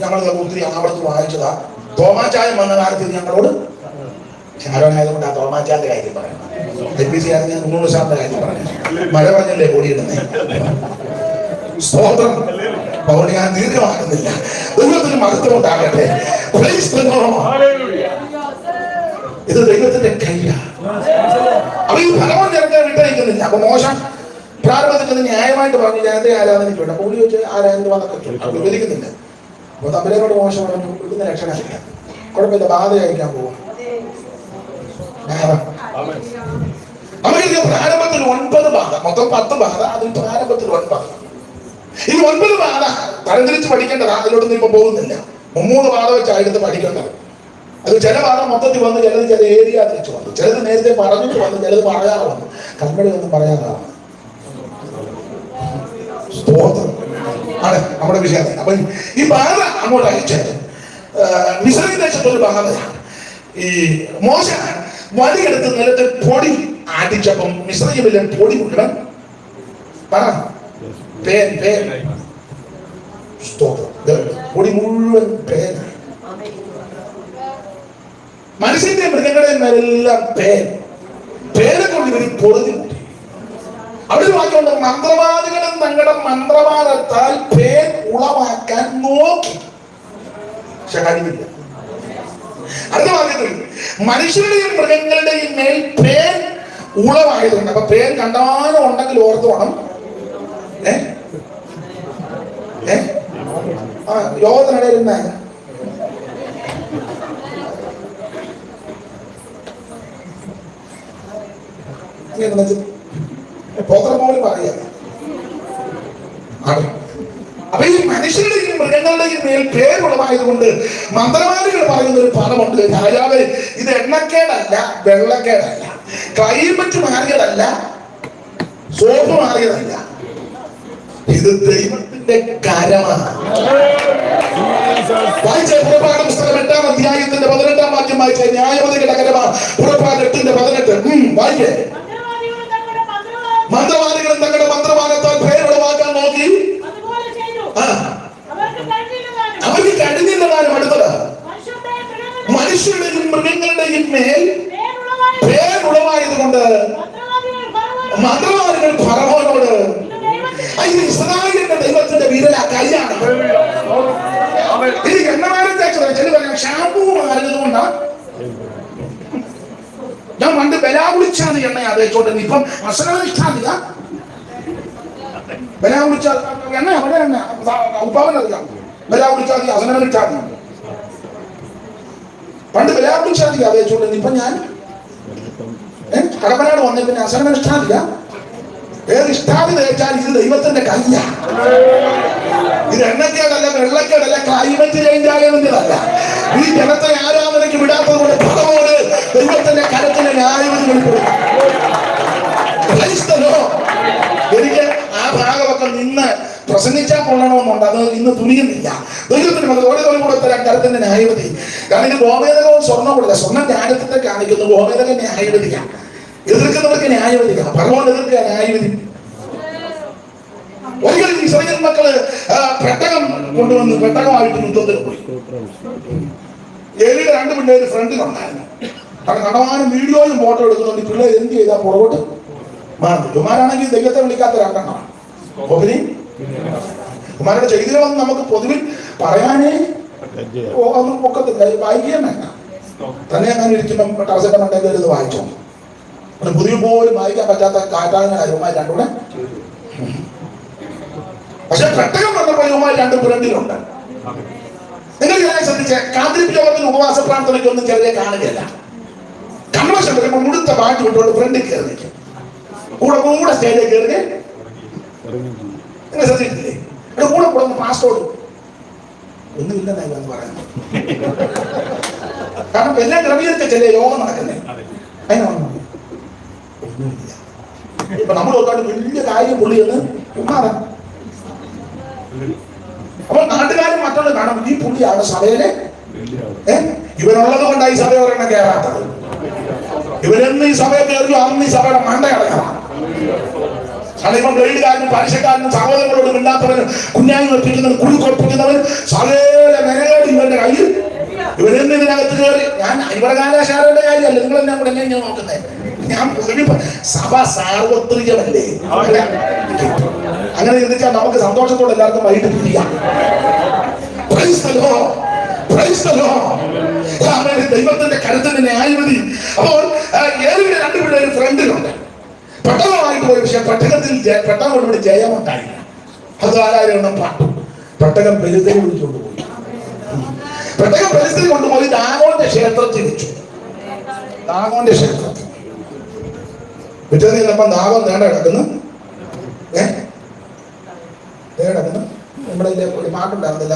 ഞങ്ങൾ ഒത്തിരി ആവർത്തി വായിച്ചതാ തോമാചായം വന്ന കാലത്ത് ഞങ്ങളോട് ശാരോനായതുകൊണ്ട് ആ തോമാച്ചാന്റെ കാര്യം പറയണം. എ പി സി ആയിരുന്നു മൂന്ന് സാറിന്റെ കാര്യം പറയണം. മഴ പറഞ്ഞല്ലേ കൂടിയിടുന്നേ? സ്തോത്രം. അതുകൊണ്ട് ഞാൻ ദീർഘമാക്കുന്നില്ല. ദൈവത്തിന് മഹത്വം ഉണ്ടാകട്ടെ ഇത് ദൈവത്തിന്റെ കയ്യാണ് അപ്പൊ ഈ ഫലം ചേർക്കാൻ വിട്ടയക്കുന്നില്ല അപ്പൊ മോശം. പ്രാരംഭത്തിൽ ന്യായമായിട്ട് പറഞ്ഞു ജനത്തെ ആരാധനയ്ക്ക് വേണ്ട. കൂടി വെച്ച് ആരാധന വന്നൊക്കെ. വിവരിക്കുന്നില്ല. അപ്പൊ തമ്മിലേക്കോട് മോശം പറഞ്ഞു ഇവിടുന്ന് രക്ഷണമില്ല കുഴപ്പമില്ല ബാധ കഴിക്കാൻ പോവാം. പ്രാരംഭത്തിൽ ഒൻപത് ബാധ. മൊത്തം പത്ത് ബാധ അതിൽ പ്രാരംഭത്തിൽ ഒൻപത്. ഈ ഒൻപത് ബാധ തരംതിരിച്ച് പഠിക്കേണ്ടത് അതിലോട്ടൊന്നും ഇപ്പൊ പോകുന്നില്ല. മൂന്ന് ബാധ വെച്ചായിരുന്നു പഠിക്കേണ്ടത്. അത് ചില ബാധ മൊത്തത്തിൽ വന്ന് ചിലത് ചില ഏരിയ തിരിച്ചു വന്നു. ചിലത് നേരത്തെ പറഞ്ഞിട്ട് വന്നു ചിലത് പറയാതെ വന്നു. കർമ്മടി ഒന്നും പറയാതെ. സ്തോത്രം. ആണ് നമ്മുടെ വിഷയം അപ്പൊ ഈ ബാധ അങ്ങോട്ട് അയച്ചത് മിശ്രീ ദേശത്ത് ഒരു ബാധയാണ് ഈ മോശ വലിയെടുത്ത് നിലത്ത് പൊടി ആട്ടിച്ചപ്പം മിശ്രീമില്ല പൊടി മുഴുവൻ പറ. പൊടി മുഴുവൻ മനുഷ്യന്റെ മൃഗങ്ങളുടെയും എല്ലാം പേൻ? പേനെ കൊണ്ട് ഇവർ പൊറുതി അവിടെ വാക്കുണ്ട് മന്ത്രവാദികളും തങ്ങളുടെ മന്ത്രവാദത്താൽ കഴിവില്ല അടുത്ത വാക്യത്തിൽ മനുഷ്യരുടെയും മൃഗങ്ങളുടെയും മേൽ പേൻ ഉളവായതുകൊണ്ട് അപ്പൊ പേൻ കണ്ടാലും ഉണ്ടെങ്കിൽ ഓർത്തു വേണം. ഏ? ഏ? ആ പോലും പറയാം. അപ്പൊ ഈ മനുഷ്യരുടെയും മൃഗങ്ങളുടെയും മേൽ പേരുളവായതുകൊണ്ട് മന്ത്രവാദികൾ പറയുന്ന ഒരു പദമുണ്ട് രാജാവ് ഇത് എണ്ണക്കേടല്ല വെള്ളക്കേടല്ല ക്ലൈമറ്റ് മാറിയതല്ല സോപ്പ് മാറിയതല്ല. ഇത് ദൈവത്തിന്റെ കരമാണ്. വായിച്ച പുറപ്പാട് പുസ്തകം എട്ടാം അധ്യായത്തിന്റെ പതിനെട്ടാം വാക്യം വായിച്ച ന്യായവതികളുടെ കരമാണ് പുറപ്പാട് എട്ടിന്റെ പതിനെട്ട്. വായിക്കേ. മന്ത്രവാദികളും തങ്ങളുടെ തങ്ങളുടെ മന്ത്രവാദത്താൽ പേരുളവാക്കാൻ നോക്കി അതുപോലെ ചെയ്തു ആ അവർക്ക് കഴിഞ്ഞില്ലതാനും അവർക്ക് കഴിഞ്ഞില്ലതാനും അടുത്തത് മനുഷ്യരുടെ മൃഗങ്ങളുടെ മനുഷ്യരുടെയും മൃഗങ്ങളുടെയും മേൽ പേരുള്ളതായി പേരുളവായത് കൊണ്ട് മന്ത്രവാദികൾ ഫറവോൻ മന്ത്രവാദികൾ ഫറവോനോട് ഇത് ദൈവത്തിന്റെ "ആ, ഇത് ഇസ്രായേലിന്റെ ദൈവത്തിന്റെ വിരല കൈയാണ് ഇത് എണ്ണമാരം തേച്ചത് ചില പറയാം ഷാമ്പൂ മാറിയത് കൊണ്ടാ ഞാൻ പണ്ട് ബലാ വിളിച്ചാണ് എണ്ണ ഇപ്പം പ്രശ്നങ്ങൾ അസനമിഷ്ടാതില്ല ബലാ കുടിച്ചാൽ എണ്ണ അവിടെ എണ്ണ ഉപ്പാവൻ അറിയാം. ബലാ കുടിച്ചാൽ മതി അസനമിഷ്ടാതി പണ്ട് ബലാ കുടിച്ചാൽ മതി തേച്ചോണ്ട് ഇപ്പൊ ഞാൻ ഏ, കടപ്പനാട് വന്നേ പിന്നെ അസനമിഷ്ടാതില്ല ഏത് ഇഷ്ടാതി തേച്ചാൽ ഇത് ദൈവത്തിന്റെ കയ്യ. ഇത് എണ്ണക്കേടല്ല വെള്ളക്കേടല്ല ക്ലൈമറ്റ് ചേഞ്ച് ആകുന്നതല്ല ഈ ജനത്തെ ആരാധനയ്ക്ക് വിടാത്തത് കൊണ്ട് പണമോട് ദൈവത്തിന്റെ കരത്തിന്റെ ന്യായവിധി വെളിപ്പെടും Praise the Lord. എനിക്ക് ആ ഭാഗമൊക്കെ നിന്ന് പ്രസംഗിച്ചാൽ കൊള്ളണമെന്നുണ്ട്. അത് ഇന്ന് തുനിയുന്നില്ല. ദൈവത്തിന് മതി ഓരോ കൂടെ തരാൻ കരത്തിന്റെ ന്യായവതി കാരണം ഇത് ഗോമേതകവും സ്വർണം കൊടുക്കുക. സ്വർണം ജ്ഞാനത്തെ കാണിക്കുന്നു. ഗോമേതക ന്യായവതിയാണ് എതിർക്കുന്നവർക്ക് ന്യായവതിയാണ് ഭഗവാൻ എതിർക്കുക ന്യായവതി ഒരിക്കലും ഇസ്രായേൽ മക്കൾ പെട്ടകം കൊണ്ടുവന്ന് പെട്ടകമായിട്ട് യുദ്ധത്തിൽ പോയി. ഏഴ് രണ്ട് പിള്ളേര് ഫ്രണ്ടിലുണ്ടായിരുന്നു കാരണം നടവാനും വീഡിയോയും ഫോട്ടോ എടുക്കുന്നുണ്ട്. പിള്ളേർ എന്ത് ചെയ്താൽ പുറകോട്ട്? മാറി കുമാരാണെങ്കിൽ ദൈവത്തെ വിളിക്കാത്ത രണ്ടെണ്ണമാണ് കുമാരുടെ ചെയ്തികളൊന്നും നമുക്ക് പൊതുവിൽ പറയാനേ ഒന്നും പൊക്കത്തില്ല വായിക്കുകയും വേണ്ട. തന്നെ അങ്ങനെ ഇരിക്കുമ്പം ടവസൊക്കെ ഉണ്ടെങ്കിൽ വായിച്ചോ. പുതിയ പോലും വായിക്കാൻ പറ്റാത്ത കാറ്റാളിന് കാര്യവുമായി രണ്ടുകൂടെ. പക്ഷെ പെട്ടകം വന്നപ്പോൾ ഇവന്മാർ രണ്ട് പുരണ്ടിലുണ്ട്. നിങ്ങൾ ഞാൻ ശ്രദ്ധിച്ച കാത്തിരിപ്പ് യോഗത്തിന് ഉപവാസ പ്രാർത്ഥനയ്ക്കൊന്നും ചെറിയ കാണുകയല്ല. കൺവശം വരുമ്പോൾ മുഴുത്ത പാട്ട് വിട്ടുകൊണ്ട് ഫ്രണ്ടിൽ കയറി നിൽക്കും. കൂടെ കൂടെ സ്റ്റേജിൽ കയറി നിങ്ങൾ ശ്രദ്ധിച്ചില്ലേ എന്റെ കൂടെ കൂടെ ഒന്ന് പാസ്പോർട്ട് ഒന്നുമില്ലെന്നായി എന്ന് പറയുന്നു കാരണം എല്ലാം ക്രമീകരിച്ചല്ലേ ചില യോഗം നടക്കുന്നേ. അതിനാണ് ഒന്നുമില്ല. ഇപ്പൊ നമ്മൾ നോക്കാണ്ട് വലിയ കാര്യം പുള്ളി എന്ന് ഉമ്മാറാ അപ്പൊ നാട്ടുകാരും മറ്റുള്ള കാണും ഈ പുള്ളിയാണ് സഭയിലെ? ഏ? ഇവനുള്ളത് കൊണ്ടാണ് ഈ സഭ ഒരെണ്ണം കയറാത്തത് ഇവരെന്ന് ഈ സഭയെ കയറിയോ അന്ന് ഈ സഭയുടെ മണ്ട കാരണം ബ്ലേഡുകാരനും പലിശക്കാരനും സഹോദരങ്ങളോട് മിണ്ടാത്തവനും കുഞ്ഞാങ്ങൾ ഒപ്പിക്കുന്നവൻ കുഴി ഒപ്പിക്കുന്നവൻ സകല മെനകേട് ഇവരുടെ കയ്യിൽ. ഇവരെന്തിനകത്ത് കയറി? ഞാൻ ഇവരുടെ കാലാശാലയുടെ കാര്യമല്ല നിങ്ങൾ എന്നെ കൂടെ എന്നെ നോക്കുന്നേ? ഞാൻ സഭ സാർവത്രികമല്ലേ? അങ്ങനെ ചിന്തിച്ചാൽ നമുക്ക് സന്തോഷത്തോടെ എല്ലാവർക്കും വൈകിട്ട് പിരിയാം. ദൈവത്തിന്റെ കരുത്തിന്റെ ന്യായവതി അപ്പോൾ ഏതെങ്കിലും രണ്ടു പിള്ളേർ ഫ്രണ്ടിലുണ്ട്. പോയി പക്ഷെ പെട്ടകത്തിൽ പെട്ടകം കൊണ്ടുപോയി ജയമുണ്ടായില്ല അത് ആരായിരുന്നു പാട്ടു. പെട്ടകം പെരുത്തെ വിളിച്ചുകൊണ്ട് പോയി. പെട്ടകം കൊണ്ടുപോയി ദാഗോന്റെ ക്ഷേത്രത്തിൽ വെച്ചു. ദാഗോന്റെ ക്ഷേത്രത്തിൽ. പിറ്റേന്ന് ചെന്നപ്പം ദാഗോൻ നേട കിടക്കുന്നു. ഏ? നമ്മുടെ ഒരു പാട്ടുണ്ടായിരുന്നില്ല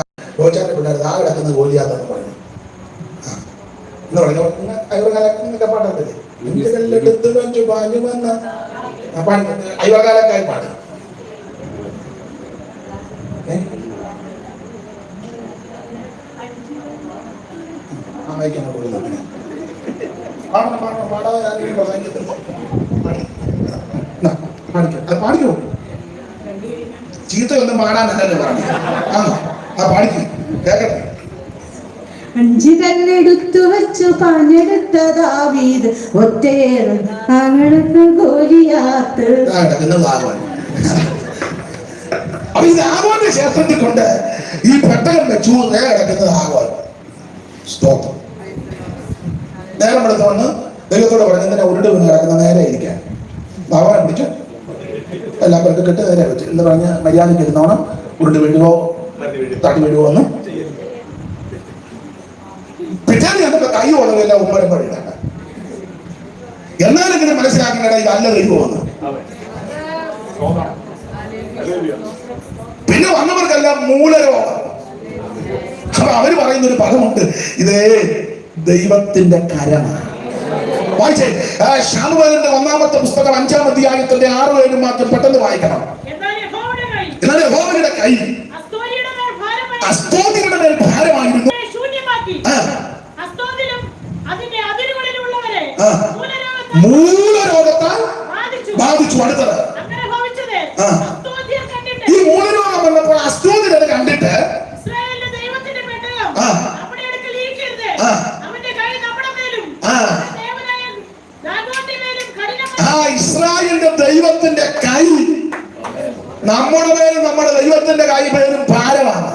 പിള്ളേർ ദാ കിടക്കുന്നത് ഗോലിയാതെന്ന് പറഞ്ഞു. എന്ന് പറഞ്ഞു അയ്യവകാലൊക്കെ പാട്ടല്ലേ എടുത്ത് വെച്ചു പാഞ്ഞു വന്ന ആ പാടി അയ്യവകാലക്കായി പാടി. ഏ? അമ്മയ്ക്കാണ് കൊടുക്കുന്നത് പിന്നെ. പാടണം, അഞ്ചി കല്ലെടുത്തു വെച്ചു പാഞ്ഞെടുത്തതാവീത് ഒറ്റയേറും അങ്ങടത്ത് ഗോലിയാത്ത്. അപ്പൊ ഈ ദാഗോന്റെ ക്ഷേത്രത്തിൽ കൊണ്ട് ഈ പെട്ടകം വെച്ചു നേ കിടക്കുന്ന ദാഗോൻ സ്തോത്രം നേരം എടുത്ത് വന്ന് ദൈവത്തോട് പറഞ്ഞു ഇങ്ങനെ വീണ് കിടക്കുന്ന നേരെ ഇരിക്കാൻ. ദാഗോനെ പിടിച്ചു എല്ലാം പേർക്ക് കെട്ട് നേരെ വെച്ചു. എന്ന് പറഞ്ഞ് മര്യാദയ്ക്ക് ഇരുന്നോണം. ഉരുണ്ട് വീഴുവോ? തടി വീഴുവോ എന്ന് പിറ്റേന്ന് ചെന്നപ്പോ കൈ ഉള്ളതല്ല ഉമ്മരം എന്നാലും ഇങ്ങനെ മനസ്സിലാക്കേണ്ട ഇത് അല്ല ദൈവമെന്ന് പിന്നെ വന്നവർക്കെല്ലാം മൂലരോഗം. അപ്പൊ അവർ പറയുന്ന ഒരു പദമുണ്ട്. ഇതേ ദൈവത്തിന്റെ കരമാണ് വായിച്ചേ. ആ, ശാമുവേലിന്റെ ഒന്നാമത്തെ പുസ്തകം അഞ്ചാം അധ്യായത്തിന്റെ ആറ് ഏഴും മാത്രം പെട്ടെന്ന് വായിക്കണം. എന്നാൽ യഹോവയുടെ കൈ. എന്നാൽ അസ്തോരിയുടെ മേൽ ഭാരമായി. അസ്തോതികളുടെ മേൽ ഭാരമായിരുന്നു. ആ, മൂലരോഗത്താൽ ബാധിച്ചു. അടുത്തത്. ഈ മൂലരോഗം വന്നപ്പോൾ അസ്തോതിരത് കണ്ടിട്ട് ഇസ്രായേലിന്റെ ദൈവത്തിന്റെ കൈ നമ്മുടെ മേലും. ആ. നമ്മുടെ ദൈവത്തിന്റെ കൈ മേലും പേരും ഭാരമാണ്.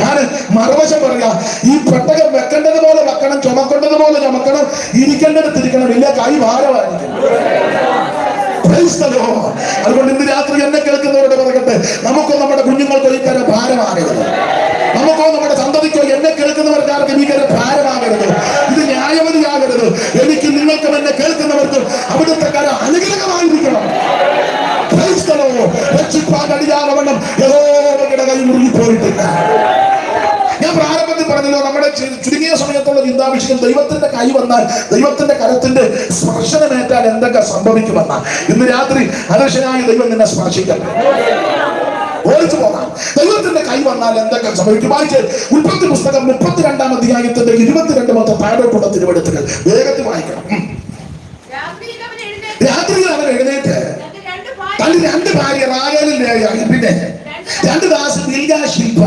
ഞാൻ മറുവശം പറയാ. ഈ പെട്ടകം വെക്കേണ്ടത് പോലെ വെക്കണം ചുമക്കേണ്ടത് പോലെ ചുമക്കണം ഇരിക്കേണ്ടത് തിരിക്കണം. ഇല്ല കൈ ഭാരമായിരിക്കും. അതുകൊണ്ട് ഇന്ന് രാത്രി എന്നെ കേൾക്കുന്നവരുടെ പറയട്ടെ. നമുക്ക് നമ്മുടെ കുഞ്ഞുങ്ങൾക്ക് ഒരിക്കലും ഭാരമാകരുത്. ചിന്താവിഷയം ദൈവത്തിന്റെ കൈ വന്നാൽ ദൈവത്തിന്റെ കരത്തിന്റെ സ്പർശനമേറ്റാൽ എന്തൊക്കെ സംഭവിക്കുമെന്ന? ഇന്ന് രാത്രി അദർശനായ ദൈവം നിന്നെ സ്പർശിക്കട്ടെ ഓടിച്ചു പോകാം. ദൈവത്തിന്റെ കൈ വന്നാൽ എന്തൊക്കെ സംഭവിക്കും? വായിച്ച് ഉൽപ്പത്തി പുസ്തകം മുപ്പത്തിരണ്ടാം അധ്യായത്തിന്റെ ഇരുപത്തിരണ്ട് മൊത്തം താഴോട്ടുള്ള തിരുവെടുത്തുകൾ വേഗത്തിൽ വായിക്കണം. രാത്രിയിൽ അവൻ എഴുന്നേറ്റ്. തന്റെ രണ്ട് ഭാര്യ രണ്ട് പിന്നെ രണ്ട് ദാസൻ ബിൽഗാ ശില്പ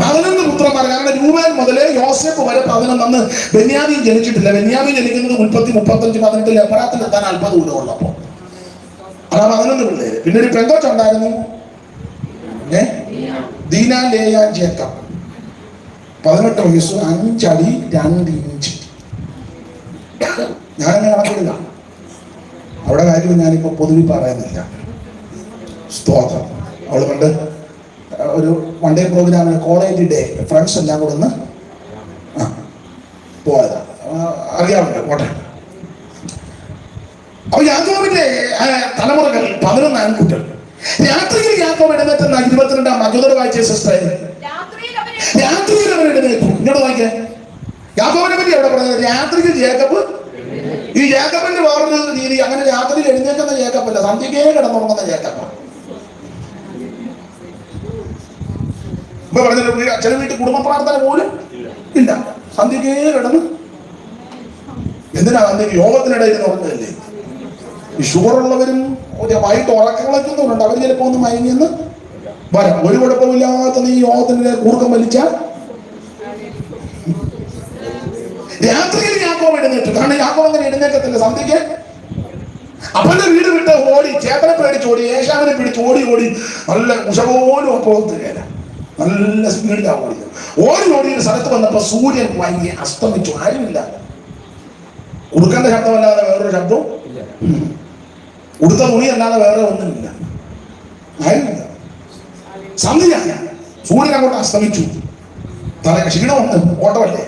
പതിനൊന്ന് പുത്രന്മാർ കാരണം രൂപൻ മുതലേ യോസഫ് വരെ പതിനൊന്ന് ബെന്യാമീൻ ജനിച്ചിട്ടില്ല. ബെന്യാമീൻ ജനിക്കുന്നത് മുപ്പത്തി മുപ്പത്തഞ്ച് പതിനെട്ടിൽ എപ്പറാത്തിൽ എത്താൻ അല്പം ദൂരം ഉള്ളപ്പോ അതാ പതിനൊന്ന് പിള്ളേര്. പിന്നെ ഒരു പെങ്കോച്ചുണ്ടായിരുന്നു ഏ? പതിനെട്ട് വയസ്സ് അഞ്ചടി രണ്ട് ഇഞ്ച്. ഞാനെന്നെ കണക്കില്ല അവിടെ കാര്യം ഞാനിപ്പോ പൊതുവി പറയുന്നില്ല. സ്തോത്രം. അവൾ പണ്ട് ഒരു വൺ ഡേ പ്രോഗ്രാമിന് കോളേജ് ഡേ ഫ്രണ്ട്സ് എല്ലാം കൂടെ ഒന്ന് ആ പോയതാ ആ, അറിയാമല്ലോ പോട്ടെ. അപ്പൊ യാക്കോബിന്റെ തലമുറകൾ പതിനൊന്ന് ആൺകുട്ടികൾ. രാത്രിയിൽ യാക്കോബ് എഴുന്നേറ്റുന്ന ഇരുപത്തിരണ്ടാം മജുദർ വായിച്ച സിസ്റ്റർ രാത്രിയിൽ അവർ എഴുന്നേറ്റു. ഇങ്ങോട്ട് വായിക്കേ. യാക്കോബിനെ പറ്റി എവിടെ പറഞ്ഞത്? രാത്രിയിൽ ജേക്കബ് ഈ ജേക്കബിന്റെ വേറൊരു രീതി അങ്ങനെ രാത്രിയിൽ എഴുന്നേക്കുന്ന ജേക്കബല്ല സന്ധ്യക്കേ കിടന്നുറങ്ങുന്ന ജേക്കബ്. ഇപ്പൊ പറഞ്ഞല്ലോ വീ- ചില വീട്ടിൽ കുടുംബ പ്രാർത്ഥന പോലും ഇല്ല. സന്ധ്യക്കേ കിടന്ന്. എന്തിനാ സന്ധ്യക്ക് യോഗത്തിനിടയിൽ ഉറങ്ങുകയല്ലേ ഈ ഷുഗർ ഉള്ളവരും വൈകിട്ട് ഉറക്കങ്ങളൊക്കെയൊന്നുണ്ട് അവർ ചിലപ്പോ ഒന്ന് മയങ്ങിയെന്ന് വരാം. ഒരു കുഴപ്പമില്ലാത്ത നീ യോഗത്തിന്റെ കൂർക്കം വലിച്ച രാത്രിയിൽ യാക്കോവ് എഴുന്നേറ്റു. കാരണം യാക്കോ അങ്ങനെ എഴുന്നേക്കത്തില്ല സന്ധ്യക്ക് അപ്പന്റെ വീട് വിട്ട് ഓടി ചേട്ടനെ പേടിച്ചോടി ഏഷാവിനെ പിടിച്ച് ഓടി നല്ല ഉഷപോലും പോകത്ത് കയറ. നല്ല സ്പീഡിലാണ് ഓടിയത് ഓടി ഓടി സ്ഥലത്ത് വന്നപ്പോ സൂര്യൻ വലിയ അസ്തമിച്ചു. ആരുമില്ല. ഉടുക്കേണ്ട ശബ്ദമല്ലാതെ വേറൊരു ശബ്ദവും. ഉടുത്ത തുണി അല്ലാതെ വേറെ ഒന്നുമില്ല. ആരുമില്ല. ഞാൻ സൂര്യൻ അങ്ങോട്ട് അസ്തമിച്ചു. തല ക്ഷീണമുണ്ട്. ഓട്ടമല്ലേ?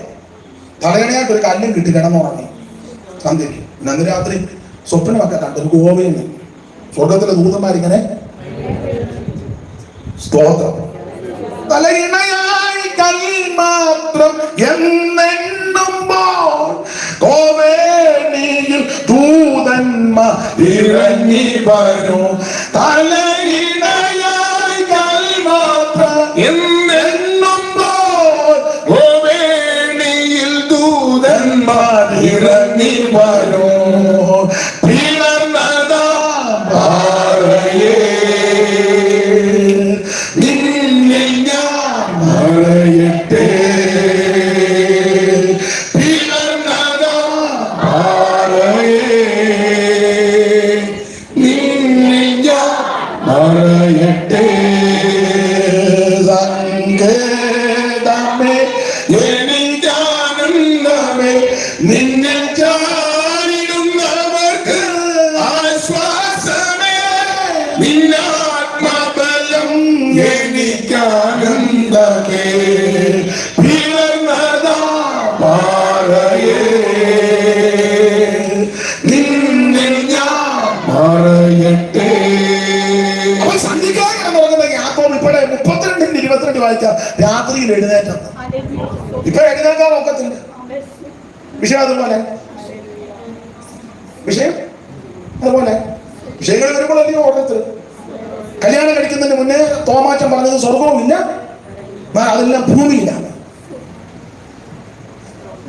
തലയണയായിട്ട് ഒരു കല്ലും കിട്ടി കിടന്നുറങ്ങി. സന്ധ്യയ്ക്ക്. പിന്നെ അന്ന് രാത്രി സ്വപ്നമൊക്കെ കണ്ടു. ഒരു ഗോവയിൽ നിന്ന് സ്വർഗത്തിലെ ദൂതന്മാരിങ്ങനെ സ്തോത്രം. തലയിണയായി കൈ മാത്രം എന്നെണ്ണുമ്പോൾ കോവേണിയിൽ ദൂതന്മാർ ഇറങ്ങി വരൂ തലയിണയായി മറയട്ടെ മറയട്ടെ സങ്കേതമേ എനിക്കാനന്ദമേ നിന്നിൽ ചാരിടുന്നവർക്ക് ആശ്വാസമേ. നിന്നാത്മബലം പറയുന്നത് യാക്കോബ് ഇപ്പോഴേ മുപ്പത്തിരണ്ടിന് ഇരുപത്തിരണ്ട് വായിച്ച രാത്രിയിൽ എഴുന്നേറ്റം ഇപ്പൊ എഴുന്നേൽക്കാൻ നോക്കത്തില്ല. വിഷയം അതുപോലെ. വിഷയം അതുപോലെ. വിഷയങ്ങൾ വരുമ്പോഴല്ലേ ഓർമ്മത്തിൽ കല്യാണം കഴിക്കുന്നതിന് മുന്നേ തോമാറ്റം പറഞ്ഞത് സ്വർഗവും ഇല്ല എന്നാൽ അതെല്ലാം ഭൂമിയിലാണ്.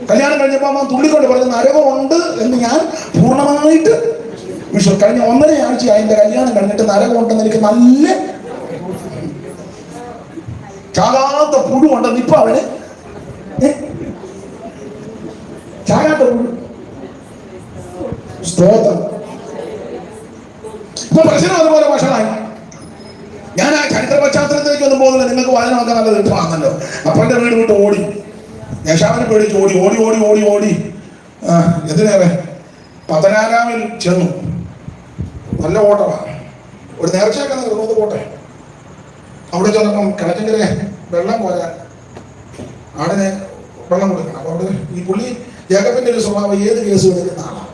കല്യാണം കഴിഞ്ഞപ്പോൾ അമ്മ തുള്ളിക്കൊണ്ട് പറഞ്ഞ നരകമുണ്ട് എന്ന് ഞാൻ പൂർണമായിട്ട് വിശ്വ കഴിഞ്ഞ ഒന്നര ആഴ്ചയായി എന്റെ കല്യാണം കഴിഞ്ഞിട്ട് നരകമുണ്ടെന്ന് എനിക്ക് നല്ല ചാകാത്ത പുഴു ഉണ്ടെന്ന് ഇപ്പൊ അവന്? ചാകാത്ത പുഴു. സ്തോത്രം. ഇപ്പൊ പ്രശ്നം അതുപോലെ വഷളായി ഞാൻ ആ ഒന്നും പോകുന്നില്ല നിങ്ങൾക്ക് വായനമൊക്കെ നല്ല എളുപ്പമാണല്ലോ അപ്പന്റെ വീട് വിട്ട് ഓടി. യശാവിനെ പേടിച്ച് ഓടി ഓടി ഓടി ഓടി. ഓടി എന്തിനേറെ പത്തനാരാമിൽ ചെന്നു. നല്ല ഓട്ടമാണ് ഒരു നേർച്ചയൊക്കെ നിർന്നത് പോട്ടെ. അവിടെ ചെന്നപ്പം കിണറ്റിന്റെ വെള്ളം കോരാൻ ആടിനെ വെള്ളം കൊടുക്കണം. അപ്പൊ അവിടെ ഈ പുള്ളി ജേക്കബിന്റെ ഒരു സ്വഭാവം ഏത് കേസ് വരുന്ന ആളാണ്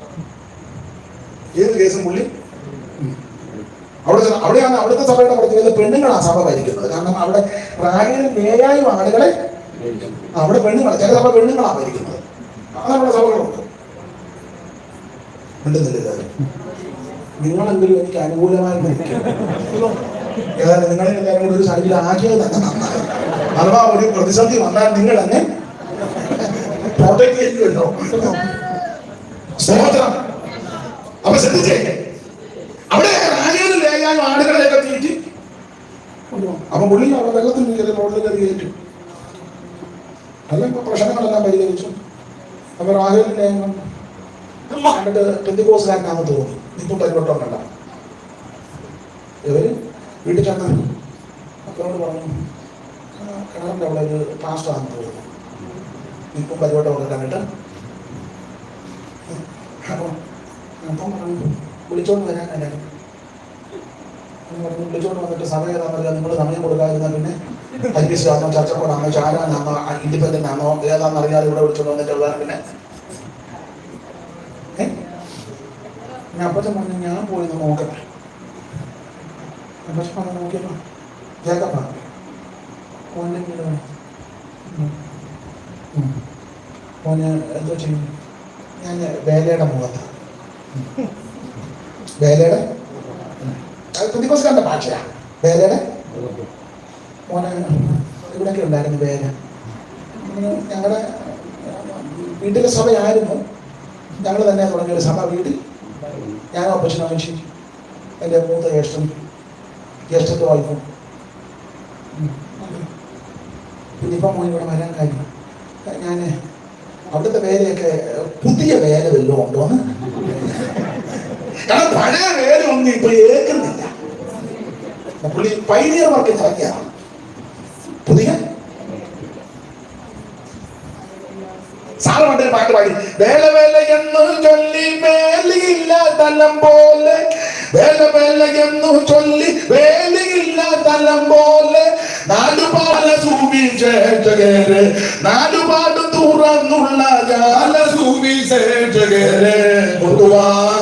ഏത് കേസും പുള്ളി. അവിടെ അവിടെയാണ് അവിടുത്തെ സഭയുടെ പ്രത്യേകത പെണ്ണുങ്ങളാണ് സഭ ഭരിക്കുന്നത്. കാരണം അവിടെ പ്രായം മേയായും ആളുകളെ അവിടെ പെണ്ണുങ്ങൾ ചില സഭ പെണ്ണുങ്ങളാണ് ഭരിക്കുന്നത്. നമ്മുടെ സഭകളുണ്ട്. മിണ്ടുന്നില്ല നിങ്ങളെങ്കിലും എനിക്ക് അനുകൂലമായി ഏതായാലും നിങ്ങളെ എല്ലാവരും കൂടി ഒരു സൈഡിൽ ആക്കിയത് തന്നെ നന്നായി. അഥവാ ഒരു പ്രതിസന്ധി വന്നാൽ നിങ്ങൾ തന്നെ പ്രൊട്ടക്ട് ചെയ്യുമല്ലോ. സ്തോത്രം. അപ്പൊ ശ്രദ്ധിച്ചേ. അവിടെ ലേയാനും ആടുകളെയൊക്കെ തീറ്റി അപ്പൊ പുള്ളി അവിടെ വെള്ളത്തിൽ കയറി റോഡിൽ കയറി കയറ്റു. അല്ല പ്രശ്നങ്ങളെല്ലാം പരിഹരിച്ചു? ലേയം കണ്ടു കണ്ടിട്ട് പെന്തിക്കോസുകാരനാണെന്ന് തോന്നി ഇപ്പൊ പരിവട്ടം കണ്ട ഇവർ വീട്ടിൽ ചെന്ന് അപ്പനോട് പറഞ്ഞു "ആ, കിണറിന്റെ അവിടെ ഒരു പാസ്റ്റാണെന്ന് തോന്നുന്നു. ഇപ്പം പരിവട്ടം ഒക്കെ കണ്ടിട്ട് അപ്പം അപ്പം വിളിച്ചോണ്ട് വരാൻ എല്ലാവരും. വിളിച്ചോണ്ട് വന്നിട്ട് സമയം ഏതാണെന്നറിയാം നിങ്ങൾ സമയം കൊടുക്കാതിരുന്ന പിന്നെ ഹരിസ്റ്റാണോ ചർച്ചക്കോടാണോ ചാരാനാണോ ഇൻഡിപെൻഡന്റ് ആണോ ഏതാണെന്നറിയാതെ ഇവിടെ വിളിച്ചോണ്ട് വന്നിട്ടുള്ള പിന്നെ? ഞാൻ അപ്പച്ചൻ പറഞ്ഞു ഞാൻ പോയി ഒന്ന് നോക്കട്ടെ അപ്പച്ചൻ പറഞ്ഞു നോക്കിയപ്പോ ജേക്കപ്പാ. ഉം. എന്തോ ചെയ്യും ഞാൻ വേലയുടെ മുഖത്ത് വേലയുടെ പ്രതികോസുകാരന്റെ ഭാഷയാ വേലയുടെ മോനെ ഇവിടെയൊക്കെ ഉണ്ടായിരുന്നു വേല ഞങ്ങളുടെ വീട്ടിലെ സഭയായിരുന്നു. ഞങ്ങൾ തന്നെ തുടങ്ങിയ ഒരു സഭ വീട്ടിൽ ഞാൻ അപ്പച്ചനും മനുഷ്യൻ എന്റെ മൂത്ത ജ്യേഷ്ഠൻ ജ്യേഷ്ഠത്തെ വായിക്കും ഉം. പിന്നെ ഇപ്പം മോൻ ഇവിടെ വരാൻ കാര്യം ഞാൻ അവിടുത്തെ വേലയൊക്കെ പുതിയ വേല വല്ലതും ഉണ്ടോന്ന് കാരണം പഴയ വേദന ഒന്നും ഇപ്പൊ ഏൽക്കുന്നില്ല. പുള്ളി പൈനിയർ വർക്ക് ഇറക്കിയാണ് പുതിയ? സാറ് പാട്ട് പാടി. വേല വേല എന്ന് ചൊല്ലി വേലിയില്ല തലം പോലെ വേല ചൊല്ലി വേലിയില്ല തലം പോലെ നാടുപാല സുവിശേഷകര് നാടുപാട് തുറന്നുള്ള ജാല സുവിശേഷകര് പൊതുവാൻ